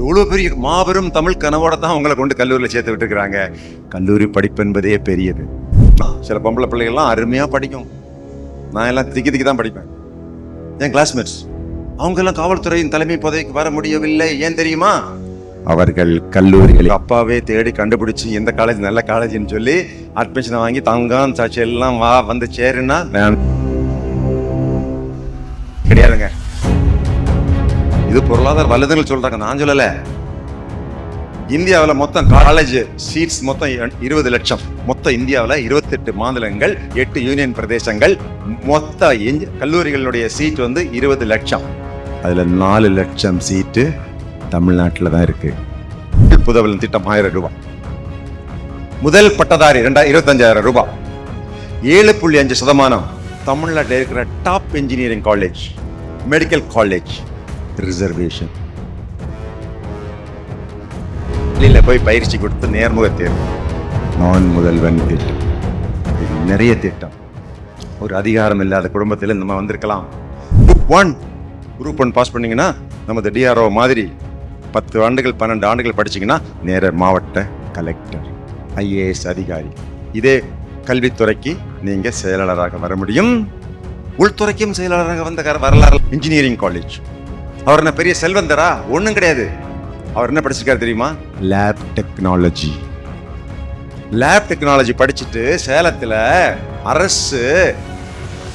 எவ்வளோ பெரிய மாபெரும் தமிழ் கனவோட தான் உங்களை கொண்டு கல்லூரியில் சேர்த்து விட்டுருக்குறாங்க. கல்லூரி படிப்பு என்பதே பெரியது. சில பொம்பளை பிள்ளைகள்லாம் அருமையாக படிக்கும். நான் எல்லாம் திக்கி திக்கி தான் படிப்பேன். என் கிளாஸ்மேட்ஸ் அவங்கெல்லாம் காவல்துறையின் தலைமை பதவிக்கு வர முடியவில்லை. ஏன் தெரியுமா? அவர்கள் கல்லூரிகளில் அப்பாவே தேடி கண்டுபிடிச்சு எந்த காலேஜ் நல்ல காலேஜ்னு சொல்லி அட்மிஷனை வாங்கி தங்கம் சாட்சி எல்லாம் வா வந்து சேருன்னா கிடையாதுங்க. இது பொருளாதார வல்லுநர்கள் சொல்றாங்க. நான் சொல்லல. இந்தியாவில் மொத்தம் காலேஜ் சீட்ஸ் மொத்தம் இருபது லட்சம். மொத்தம் இந்தியாவில் இருபத்தெட்டு மாநிலங்கள் எட்டு யூனியன் பிரதேசங்கள். மொத்த எஞ்சி- கல்லூரிகளுடைய சீட் வந்து இருபது லட்சம். அதில் நாலு லட்சம் சீட்டு தமிழ்நாட்டில் தான் இருக்கு. புதவலன் திட்டம் ஆயிரம் ரூபாய். முதல் பட்டதாரி ரெண்டாயிரம் இருபத்தஞ்சாயிரம் ரூபாய். ஏழு புள்ளி அஞ்சு சதமானம் தமிழ்நாட்டில் இருக்கிற top engineering college medical college reservation வெளியில் போய் பயிற்சி கொடுத்து நேர்முக தேர்வு. நான் முதல்வன் திட்டம். நிறைய திட்டம். ஒரு அதிகாரம் இல்லாத குடும்பத்தில் நம்ம வந்திருக்கலாம். Group one group one pass பண்ணீங்கன்னா நமது டிஆர்ஓ மாதிரி பத்து ஆண்டுகள் பன்னெண்டு ஆண்டுகள் படிச்சீங்கன்னா நேர மாவட்ட கலெக்டர் ஐஏஎஸ் அதிகாரி. இதே கல்வித்துறைக்கு நீங்க செயலாளராக வர முடியும். உள்துறைக்கும் செயலாளராக வந்த வரலாறு இன்ஜினியரிங் காலேஜ் அவர் என்ன பெரிய செல்வந்தரா? ஒன்றும் கிடையாது. அவர் என்ன படிச்சிருக்காரு தெரியுமா? லேப் டெக்னாலஜி லேப் டெக்னாலஜி படிச்சுட்டு சேலத்துல அரசு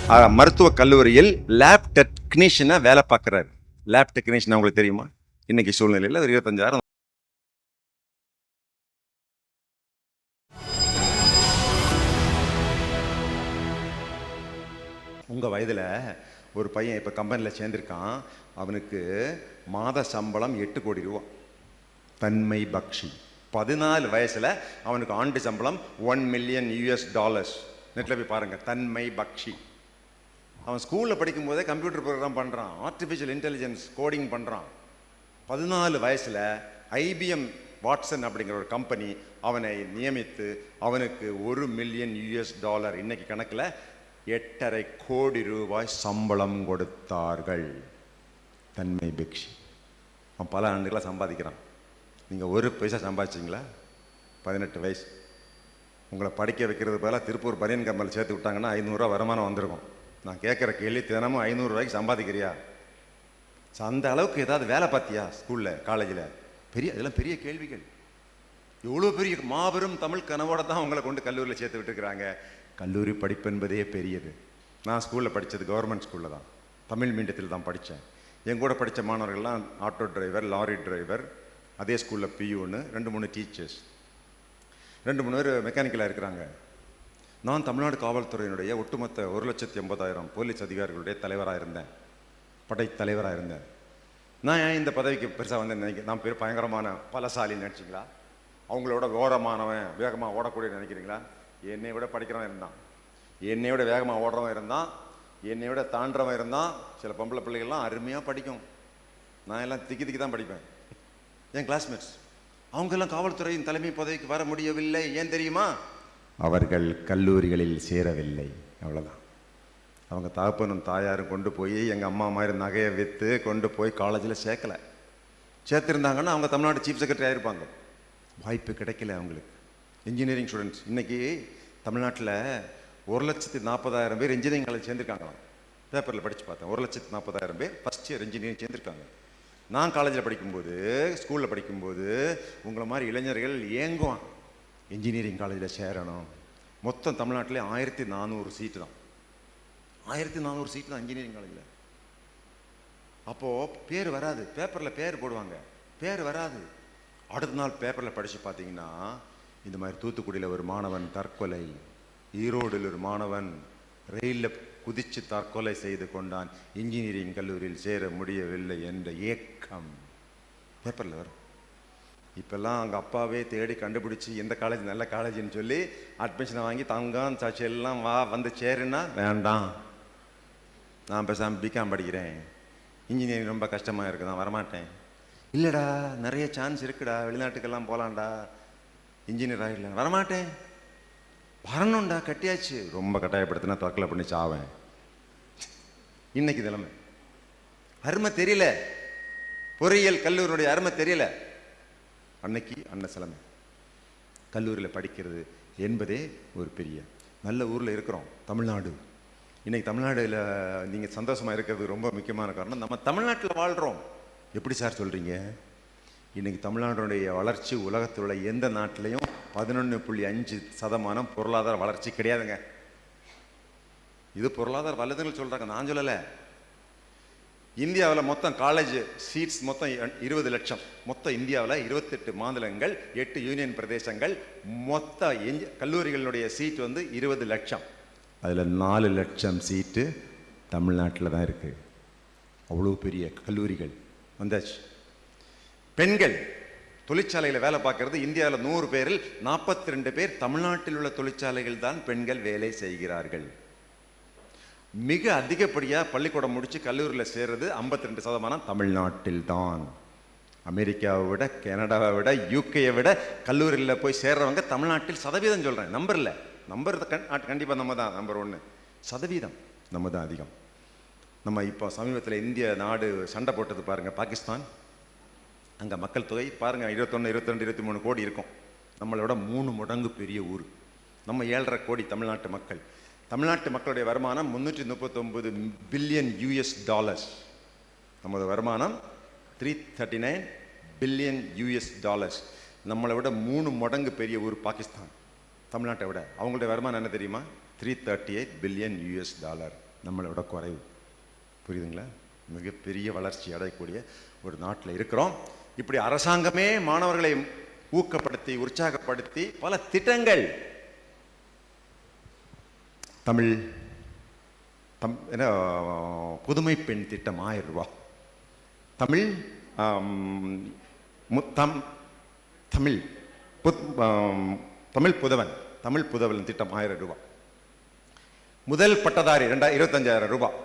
மருத்துவ மருத்துவக் கல்லூரியில் லேப் டெக்னீஷியனா வேலை பார்க்குறாரு. லேப் டெக்னீஷியன் உங்களுக்கு தெரியுமா? இன்னைக்கு சூழ்நிலையில் ஒரு இருபத்தஞ்சாயிரம் உங்கள் வயதில் ஒரு பையன் இப்போ கம்பெனியில் சேர்ந்திருக்கான். அவனுக்கு மாத சம்பளம் எட்டு கோடி ரூபா. தன்மை பக்ஷி. பதினாலு வயசில் அவனுக்கு ஆண்டு சம்பளம் ஒன் மில்லியன் யூஎஸ் டாலர்ஸ் நெட்டில் போய் பாருங்கள் தன்மை பக்ஷி. அவன் ஸ்கூலில் படிக்கும்போதே கம்ப்யூட்டர் ப்ரோக்ராம் பண்ணுறான் ஆர்டிஃபிஷியல் இன்டெலிஜென்ஸ் கோடிங் பண்ணுறான் பதினாலு வயசில் ஐபிஎம் வாட்சன் அப்படிங்கிற ஒரு கம்பெனி அவனை நியமித்து அவனுக்கு ஒரு மில்லியன் யூஎஸ் டாலர் இன்னைக்கு கணக்கில் எட்டரை கோடி ரூபாய் சம்பளம் கொடுத்தார்கள். தன்மை பிக்ஷி. அவன் பல ஆண்டுகளாக சம்பாதிக்கிறான். நீங்கள் ஒரு பைசா சம்பாதிச்சிங்களா? பதினெட்டு வயசு. உங்களை படிக்க வைக்கிறது பதிலாக திருப்பூர் பனியன் கம்பல் சேர்த்து விட்டாங்கன்னா ஐநூறுரூவா வருமானம் வந்திருக்கும். நான் கேட்குற கேள்வி தினமும் ஐநூறுரூவாய்க்கு சம்பாதிக்கிறியா? ஸோ அந்த அளவுக்கு ஏதாவது வேலை பார்த்தியா ஸ்கூலில் காலேஜில்? பெரிய இதெல்லாம் பெரிய கேள்விகள். எவ்வளோ பெரிய மாபெரும் தமிழ் கனவோட தான் உங்களை கொண்டு கல்லூரியில் சேர்த்து விட்டுருக்குறாங்க. கல்லூரி படிப்பு என்பதே பெரியது. நான் ஸ்கூலில் படித்தது கவர்மெண்ட் ஸ்கூலில் தான். தமிழ் மீடியத்தில் தான் படித்தேன் என் கூட படித்த மாணவர்கள்லாம் ஆட்டோ டிரைவர் லாரி டிரைவர் அதே ஸ்கூலில் பியூன்னு ரெண்டு மூணு டீச்சர்ஸ் ரெண்டு மூணு பேர் மெக்கானிக்கலாக இருக்கிறாங்க. நான் தமிழ்நாடு காவல்துறையினுடைய ஒட்டுமொத்த ஒரு லட்சத்தி எண்பதாயிரம் போலீஸ் அதிகாரிகளுடைய தலைவராக இருந்தேன். படைத்தலைவராக இருந்தேன். நான் ஏன் இந்த பதவிக்கு பெருசாக வந்து நினைக்க நான் பேர் பயங்கரமான பலசாலின்னு நினச்சிங்களா? அவங்களோட ஓரமானவன் வேகமாக ஓடக்கூடிய நினைக்கிறீங்களா? என்னை விட படிக்கிறவன் இருந்தான். என்னை விட வேகமாக ஓடுறவன் இருந்தான். என்னை விட தாண்டவன் இருந்தான். சில பொம்பளை பிள்ளைகள்லாம் அருமையாக படிக்கும். நான் எல்லாம் திக்கி திக்கி தான் படிப்பேன். என் கிளாஸ்மேட்ஸ் அவங்கெல்லாம் காவல்துறையின் தலைமை பதவிக்கு வர முடியவில்லை. ஏன் தெரியுமா? அவர்கள் கல்லூரிகளில் சேரவில்லை. அவ்வளோதான் அவங்க தகப்பனும் தாயாரும் கொண்டு போய் எங்கள் அம்மா மாதிரி நகையை விற்று கொண்டு போய் காலேஜில் சேர்க்கலை. சேர்த்துருந்தாங்கன்னா அவங்க தமிழ்நாடு சீஃப் செக்ரட்டரி ஆகிருப்பாங்க வாய்ப்பு கிடைக்கல அவங்களுக்கு. இன்ஜினியரிங் ஸ்டூடெண்ட்ஸ் இன்னைக்கு தமிழ்நாட்டில் ஒரு லட்சத்தி நாற்பதாயிரம் பேர் இன்ஜினியரிங் காலேஜ் சேர்ந்துருக்காங்களாம் பேப்பரில் படித்து பார்த்தேன். ஒரு லட்சத்தி நாற்பதாயிரம் பேர் ஃபஸ்ட் இயர் இன்ஜினியரிங் சேர்ந்துருக்காங்க. நான் காலேஜில் படிக்கும்போது ஸ்கூலில் படிக்கும்போது உங்களை மாதிரி இளைஞர்கள் ஏங்குவான். இன்ஜினியரிங் காலேஜில் சேரணும். மொத்தம் தமிழ்நாட்டிலே ஆயிரத்தி நானூறு சீட்டு தான். ஆயிரத்தி நானூறு சீட்டு தான் இன்ஜினியரிங் காலேஜில் அப்போது பேர் வராது. பேப்பரில் பேர் போடுவாங்க. பேர் வராது. அடுத்த நாள் பேப்பரில் படித்து பார்த்தீங்கன்னா இந்த மாதிரி தூத்துக்குடியில் ஒரு மாணவன் தற்கொலை ஈரோடில் ஒரு மாணவன் ரயிலில் குதித்து தற்கொலை செய்து கொண்டான். இன்ஜினியரிங் கல்லூரியில் சேர முடியவில்லை என்ற ஏக்கம். பேப்பரில் வரும். இப்போல்லாம் அவங்க அப்பாவே தேடி கண்டுபிடிச்சி எந்த காலேஜ் நல்ல காலேஜ்னு சொல்லி அட்மிஷனை வாங்கி தங்கம் சாட்சி எல்லாம் வா வந்து சேருன்னா வேண்டாம். நான் பேசாமல் பிகாம் படிக்கிறேன். இன்ஜினியரிங் ரொம்ப கஷ்டமாக இருக்குது நான் வரமாட்டேன். இல்லைடா நிறைய சான்ஸ் இருக்குடா வெளிநாட்டுக்கெல்லாம் போகலான்டா இன்ஜினியர் ஆகிடலாம். வரமாட்டேன். வரணும்டா கட்டியாச்சு. ரொம்ப கட்டாயப்படுத்தினா தற்கொலை பண்ணி சாவேன். இன்னைக்கு நிலைமை. அருமை தெரியல. பொறியியல் கல்லூரியுடைய அருமை தெரியல. அன்னைக்கு அன்ன சிலமை. கல்லூரியில் படிக்கிறது என்பதே ஒரு பெரிய நல்ல ஊரில் இருக்கிறோம். தமிழ்நாடு. இன்றைக்கி தமிழ்நாடுல நீங்கள் சந்தோஷமாக இருக்கிறது ரொம்ப முக்கியமான காரணம் நம்ம தமிழ்நாட்டில் வாழ்கிறோம் எப்படி சார் சொல்கிறீங்க இன்றைக்கி தமிழ்நாட்டினுடைய வளர்ச்சி உலகத்தில் உள்ள எந்த நாட்டிலையும் பதினொன்று புள்ளி அஞ்சு சதமானம் பொருளாதார வளர்ச்சி கிடையாதுங்க. இது பொருளாதார வல்லுநர்கள் சொல்கிறாங்க நான் சொல்லலை. இந்தியாவில் மொத்தம் காலேஜ் சீட்ஸ் மொத்தம் இருபது லட்சம். மொத்தம் இந்தியாவில் இருபத்தெட்டு மாநிலங்கள் எட்டு யூனியன் பிரதேசங்கள் மொத்த எஞ்ச கல்லூரிகளுடைய சீட் வந்து இருபது லட்சம். அதில் நாலு லட்சம் சீட்டு தமிழ்நாட்டில் தான் இருக்குது அவ்வளோ பெரிய கல்லூரிகள் வந்தாச்சு. பெண்கள் தொழிற்சாலையில் வேலை பார்க்கறது இந்தியாவில் நூறு பேரில் நாற்பத்தி ரெண்டு பேர் தமிழ்நாட்டில் உள்ள தொழிற்சாலைகள் தான் பெண்கள் வேலை செய்கிறார்கள். மிக அதிகப்படியாக பள்ளிக்கூடம் முடித்து கல்லூரியில் சேர்றது 52% ரெண்டு சதமானம் தமிழ்நாட்டில் தான். அமெரிக்காவை விட கனடாவை விட யூகேயை விட கல்லூரியில் போய் சேர்றவங்க தமிழ்நாட்டில் சதவீதம் சொல்கிறேன் நம்பர் இல்லை. நம்பர் கண்டிப்பாக நம்ம தான் நம்பர் ஒன்று சதவீதம் நம்ம தான் அதிகம். நம்ம இப்போ சமீபத்தில் இந்திய நாடு சண்டை போட்டது பாருங்கள் பாகிஸ்தான். அங்கே மக்கள் தொகை பாருங்கள் இருபத்தொன்று இருபத்திரெண்டு இருபத்தி மூணு கோடி இருக்கும். நம்மளோட மூணு மடங்கு பெரிய ஊர். நம்ம ஏழரை கோடி தமிழ்நாட்டு மக்கள். தமிழ்நாட்டு மக்களுடைய வருமானம் முந்நூற்றி முப்பத்தொம்பது பில்லியன் யூஎஸ் டாலர்ஸ் நமது வருமானம் three thirty nine billion US dollars நம்மளை விட மூணு மடங்கு பெரிய ஊர் பாகிஸ்தான். தமிழ்நாட்டை விட. அவங்களுடைய வருமானம் என்ன தெரியுமா? Three thirty eight billion US dollar நம்மளை விட குறைவு. புரியுதுங்களா? மிகப்பெரிய வளர்ச்சி அடையக்கூடிய ஒரு நாட்டில் இருக்கிறோம். இப்படி அரசாங்கமே மாணவர்களை ஊக்கப்படுத்தி உற்சாகப்படுத்தி பல திட்டங்கள். தமிழ் தம் என்ன புதுமை பெண் திட்டம் ஆயிரம் ரூபா. தமிழ் முத்தம் தமிழ் புத் தமிழ் புதவன் தமிழ் புதவன் திட்டம் ஆயிரம் ரூபா. முதல் பட்டதாரி ரெண்டா இருபத்தஞ்சாயிரம் ரூபாய்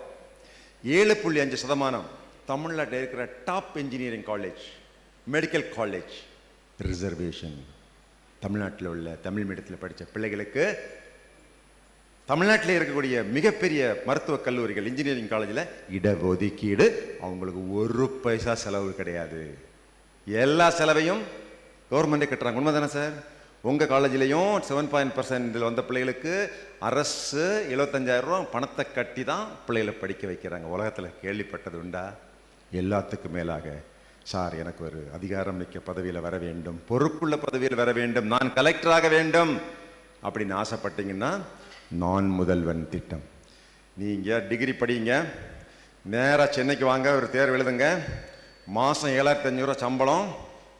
ஏழு புள்ளி அஞ்சு சதமானம் தமிழ்நாட்டில் இருக்கிற top engineering college medical college reservation தமிழ்நாட்டில் உள்ள தமிழ் மீடியத்தில் படித்த பிள்ளைகளுக்கு தமிழ்நாட்டில் இருக்கக்கூடிய மிகப்பெரிய மருத்துவக் கல்லூரிகள் இன்ஜினியரிங் காலேஜில் இடஒதுக்கீடு. அவங்களுக்கு ஒரு பைசா செலவு கிடையாது. எல்லா செலவையும் கவர்மெண்டே கட்டுறாங்க. உண்மை தானே சார்? உங்கள் காலேஜ்லேயும் செவன் பாயிண்ட் பர்சன்டில் வந்த பிள்ளைகளுக்கு அரசு 75000 ரூபா பணத்தை கட்டி தான் பிள்ளைகளை படிக்க வைக்கிறாங்க. உலகத்தில் கேள்விப்பட்டது உண்டா? எல்லாத்துக்கும் மேலாக. சார் எனக்கு ஒரு அதிகாரம் மிக்க பதவியில் வர வேண்டும். பொறுப்புள்ள பதவியில் வர வேண்டும். நான் கலெக்டராக வேண்டும். அப்படின்னு ஆசைப்பட்டீங்கன்னா நான் முதல்வன் திட்டம். நீங்கள் டிகிரி படிங்க. நேராக சென்னைக்கு வாங்க. ஒரு தேர்வு எழுதுங்க. மாதம் ஏழாயிரத்தி அஞ்சூறுவா சம்பளம்.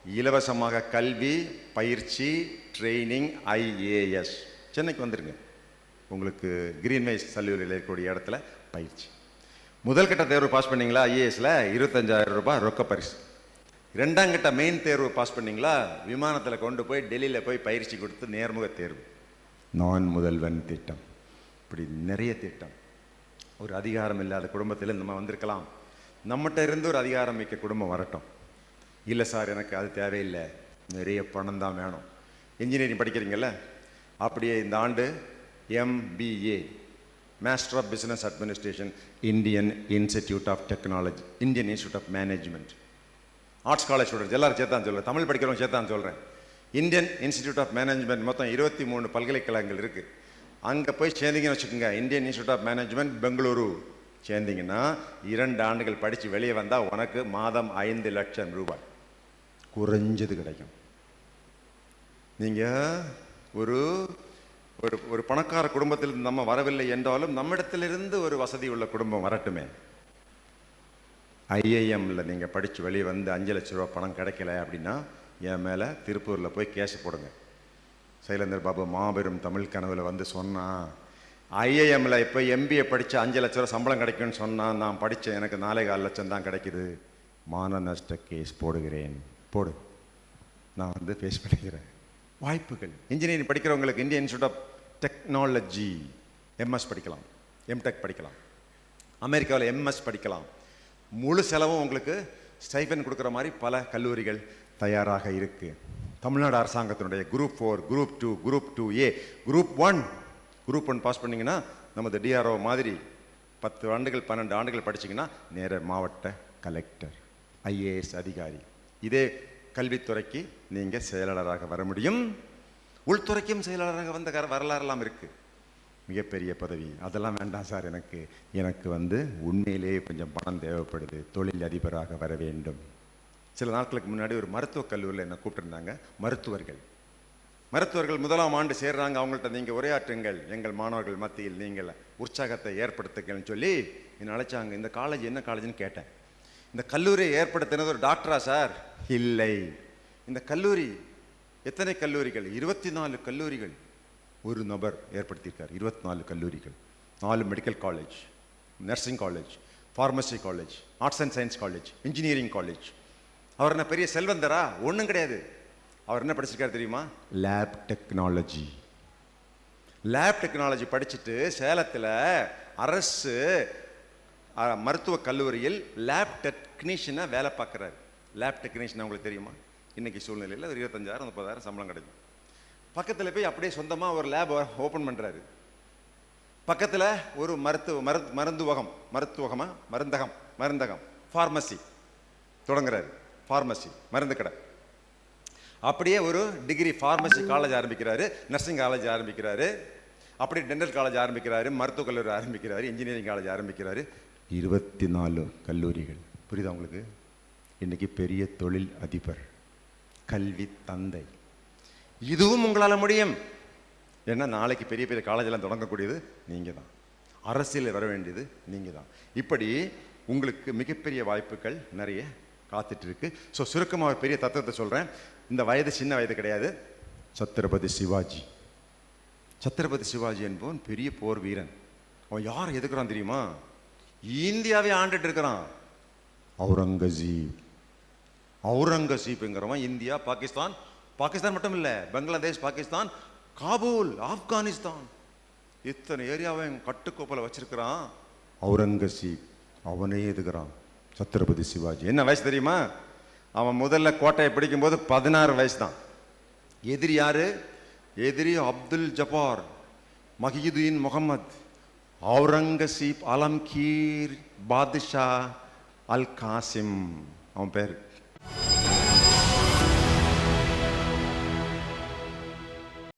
இலவசமாக கல்வி பயிற்சி ட்ரைனிங் ஐஏஎஸ் சென்னைக்கு வந்துடுங்க உங்களுக்கு கிரீன்வேஸ் கல்லூரியில் இருக்கக்கூடிய இடத்துல பயிற்சி. முதல் கட்ட தேர்வு பாஸ் பண்ணீங்களா? ஐஏஎஸில் இருபத்தஞ்சாயிரம் ரூபாய் ரொக்க பரிசு. ரெண்டாம் கட்ட மெயின் தேர்வு பாஸ் பண்ணீங்களா? விமானத்தில் கொண்டு போய் டெல்லியில் போய் பயிற்சி கொடுத்து நேர்முக தேர்வு. நான் முதல்வன் திட்டம். இப்படி நிறைய திட்டம். ஒரு அதிகாரம் இல்லாத குடும்பத்தில் நம்ம வந்திருக்கலாம். நம்மகிட்ட இருந்து ஒரு அதிகாரம் மிக்க குடும்பம் வரட்டும். இல்லை சார் எனக்கு அது தேவையில்லை. நிறைய பணம் தான் வேணும். இன்ஜினியரிங் படிக்கிறீங்கல்ல? அப்படியே இந்த ஆண்டு MBA master of business administration Indian institute of technology Indian institute of management arts college students எல்லாரும் சேர்த்தான் சொல்கிறேன் தமிழ் படிக்கிறவங்க சேர்த்தான் சொல்கிறேன் இந்தியன் இன்ஸ்டிடியூட் ஆஃப் மேனேஜ்மெண்ட் மொத்தம் இருபத்தி மூணு பல்கலைக்கழகங்கள் இருக்குது அங்கே போய் சேர்ந்தீங்கன்னு வச்சுக்கோங்க. Indian institute of management Bengaluru. சேர்ந்தீங்கன்னா இரண்டு ஆண்டுகள் படித்து வெளியே வந்தால் உனக்கு மாதம் ஐந்து லட்சம் ரூபாய். குறைஞ்சது கிடைக்கும். நீங்கள் ஒரு ஒரு ஒரு பணக்கார குடும்பத்தில் நம்ம வரவில்லை என்றாலும் நம்மிடத்திலிருந்து ஒரு வசதி உள்ள குடும்பம் வரட்டுமே. ஐஏஎம்மில் நீங்கள் படித்து வெளியே வந்து அஞ்சு லட்ச ரூபா பணம் கிடைக்கல அப்படின்னா என் மேலே திருப்பூரில் போய் கேஸ் போடுங்க. சைலேந்தர் பாபு மாபெரும் தமிழ் கனவில் வந்து சொன்னான் ஐஏஎம்மில் இப்போ எம்பிஏ படித்து அஞ்சு லட்ச ரூபா சம்பளம் கிடைக்கும்னு சொன்னால் நான் படித்தேன் எனக்கு நாலே கால் லட்சம் தான் கிடைக்குது. மான நஷ்ட கேஸ் போடுகிறேன். போடு. நான் வந்து ஃபேஸ் பண்ணிக்கிறேன். வாய்ப்புகள். இன்ஜினியரிங் படிக்கிறவங்களுக்கு Indian institute of technology MS படிக்கலாம். எம்டெக் படிக்கலாம். அமெரிக்காவில் எம்எஸ் படிக்கலாம். முழு செலவும் உங்களுக்கு ஸ்டைஃபன் கொடுக்குற மாதிரி பல கல்லூரிகள் தயாராக இருக்குது தமிழ்நாடு அரசாங்கத்தினுடைய group four group two group two A group one group one pass பண்ணிங்கன்னா நமது டிஆர்ஓ மாதிரி பத்து ஆண்டுகள் பன்னெண்டு ஆண்டுகள் படிச்சிங்கன்னா நேர மாவட்ட கலெக்டர் ஐஏஎஸ் அதிகாரி. இதே கல்வித்துறைக்கு நீங்கள் செயலாளராக வர முடியும். உள்துறைக்கும் செயலாளராக வந்த வரலாறுலாம் வரலாறெல்லாம் மிகப்பெரிய பதவி. அதெல்லாம் வேண்டாம் சார். எனக்கு எனக்கு வந்து உண்மையிலேயே கொஞ்சம் பணம் தேவைப்படுது. தொழில் அதிபராக வர வேண்டும். சில நாட்களுக்கு முன்னாடி ஒரு மருத்துவக் கல்லூரியில் என்னை கூப்பிட்டுருந்தாங்க. மருத்துவர்கள். மருத்துவர்கள் முதலாம் ஆண்டு சேர்றாங்க. அவங்கள்ட்ட நீங்கள் உரையாற்றுங்கள். எங்கள் மாணவர்கள் மத்தியில் நீங்கள் உற்சாகத்தை ஏற்படுத்துங்கள்னு சொல்லி என்னை அழைச்சாங்க. இந்த காலேஜ் என்ன காலேஜ்னு கேட்டேன். இந்த கல்லூரியை ஏற்படுத்தினது ஒரு டாக்டரா சார்? இல்லை. இந்த கல்லூரி எத்தனை கல்லூரிகள்? இருபத்தி நாலு கல்லூரிகள். ஒரு நபர் ஏற்படுத்தியிருக்கார். இருபத்தி நாலு கல்லூரிகள். நாலு medical college nursing college pharmacy college arts and science college engineering college அவர் என்ன பெரிய செல்வந்தரா? ஒன்றும் கிடையாது. அவர் என்ன படிச்சிருக்காரு தெரியுமா? லேப் டெக்னாலஜி லேப் டெக்னாலஜி படிச்சுட்டு சேலத்தில் அரசு மருத்துவக் கல்லூரியில் லேப் டெக்னீஷியனாக வேலை பார்க்குறாரு. லேப் டெக்னீஷியன் உங்களுக்கு தெரியுமா? இன்றைக்கி சூழ்நிலையில் ஒரு இருபத்தஞ்சாயிரம் முப்பதாயிரம் சம்பளம் கிடைக்கும். பக்கத்தில் போய் அப்படியே சொந்தமாக ஒரு லேப் ஓப்பன் பண்ணுறாரு பக்கத்தில் ஒரு மருத்துவ மரு மருந்துவகம் மருத்துவகமாக மருந்தகம் மருந்தகம். ஃபார்மசி தொடங்குறாரு. ஃபார்மசி மருந்து கடை. அப்படியே ஒரு டிகிரி ஃபார்மசி காலேஜ் ஆரம்பிக்கிறாரு. நர்சிங் காலேஜ் ஆரம்பிக்கிறாரு. அப்படியே டென்டல் காலேஜ் ஆரம்பிக்கிறாரு. மருத்துவக் கல்லூரி ஆரம்பிக்கிறாரு. இன்ஜினியரிங் காலேஜ் ஆரம்பிக்கிறாரு. இருபத்தி நாலு கல்லூரிகள். புரியுதா உங்களுக்கு? இன்றைக்கி பெரிய தொழில் அதிபர். கல்வி தந்தை. இதுவும் உங்களால் முடியும். ஏன்னா நாளைக்கு பெரிய பெரிய காலேஜெல்லாம் தொடங்கக்கூடியது நீங்கள் தான் அரசியல் வர வேண்டியது நீங்கள் தான் இப்படி உங்களுக்கு மிகப்பெரிய வாய்ப்புகள் நிறைய காத்துட்ருக்கு. ஸோ சுருக்கமாக ஒரு பெரிய தத்துவத்தை சொல்கிறேன் இந்த வயது சின்ன வயது கிடையாது. சத்ரபதி சிவாஜி. சத்ரபதி சிவாஜி என்பவன் பெரிய போர் வீரன். அவன் யார் எதுக்குறான் தெரியுமா? இந்தியாவே ஆண்டுட்டு இருக்கிறான். அவுரங்கசீப் அவுரங்கசீப்ங்கிறவன் இந்தியா பாகிஸ்தான் பாகிஸ்தான் மட்டும் இல்லை பங்களாதேஷ் பாகிஸ்தான் காபூல் ஆப்கானிஸ்தான். இத்தனை ஏரியாவை கட்டுக்கோப்பில் வச்சிருக்கிறான். அவுரங்கசீப் அவனே எதுக்குறான்? சத்ரபதி சிவாஜி. என்ன வயசு தெரியுமா? அவன் முதல்ல கோட்டையை பிடிக்கும்போது பதினாறு வயசு தான் எதிரி யாரு? எதிரி அப்துல் ஜபார் மஹீதுதீன் முகமது அவுரங்கசீப் அலம்கீர் பாதுஷா அல் காசிம். அவன் பேர்.